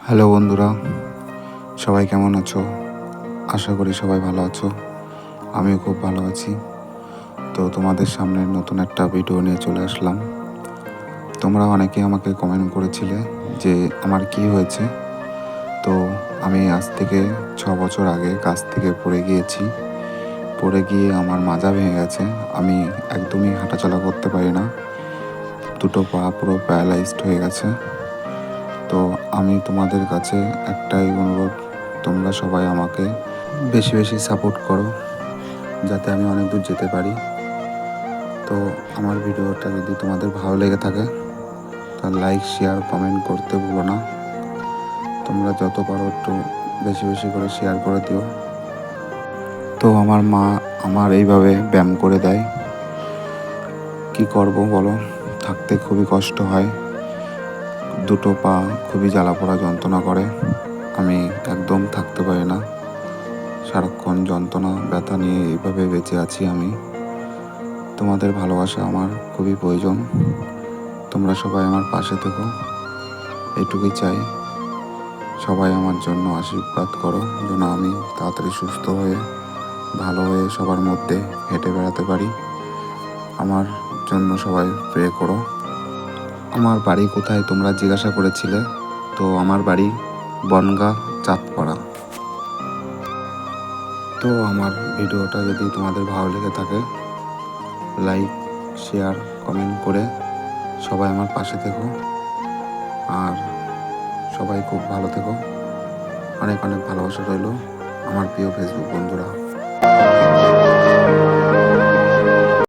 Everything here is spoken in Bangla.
হ্যালো বন্ধুরা, সবাই কেমন আছো? আশা করি সবাই ভালো আছো। আমিও খুব ভালো আছি। তো তোমাদের সামনে নতুন একটা ভিডিও নিয়ে চলে আসলাম। তোমরা অনেকে আমাকে কমেন্ট করেছিলে যে আমার কি হয়েছে। তো আমি আজ থেকে ছ বছর আগে গাছ থেকে পড়ে গিয়েছি। পড়ে গিয়ে আমার মাজা ভেঙে গেছে। আমি একদমই হাঁটাচলা করতে পারি না। দুটো পা পুরো প্যারালাইজড হয়ে গেছে। তো আমি তোমাদের কাছে একটাই অনুরোধ, তোমরা সবাই আমাকে বেশি বেশি সাপোর্ট করো, যাতে আমি অনেক দূর যেতে পারি। তো আমার ভিডিওটা যদি তোমাদের ভালো লেগে থাকে, তাহলে লাইক শেয়ার কমেন্ট করতে ভুলো না। তোমরা যত পারো একটু বেশি বেশি করে শেয়ার করে দিও। তো আমার মা আমার এইভাবে ব্যায়াম করে দেয়। কি করব বলো? থাকতে খুবই কষ্ট হয়। দুটো পা খুবই জ্বালা পোড়া যন্ত্রণা করে। আমি একদম থাকতে পারি না। সারাক্ষণ যন্ত্রণা, ব্যথা নিয়ে এইভাবে বেঁচে আছি আমি। তোমাদের ভালোবাসা আমার খুবই প্রয়োজন। তোমরা সবাই আমার পাশে থেকো। এইটুকুই চাই। সবাই আমার জন্য আশীর্বাদ করো যেন আমি তাড়াতাড়ি সুস্থ হয়ে, ভালো হয়ে সবার মধ্যে হেঁটে বেড়াতে পারি। আমার জন্য সবাই প্রে করো। আমার বাড়ি কোথায় তোমরা জিজ্ঞাসা করেছিলে? তো আমার বাড়ি বনগা, চাঁদপাড়া। তো আমার ভিডিওটা যদি তোমাদের ভালো লেগে থাকে, লাইক, শেয়ার, কমেন্ট করে সবাই আমার পাশে থেকো। আর সবাই খুব ভালো থেকো। অনেক অনেক ভালোবাসা রইল আমার প্রিয় ফেসবুক বন্ধুরা।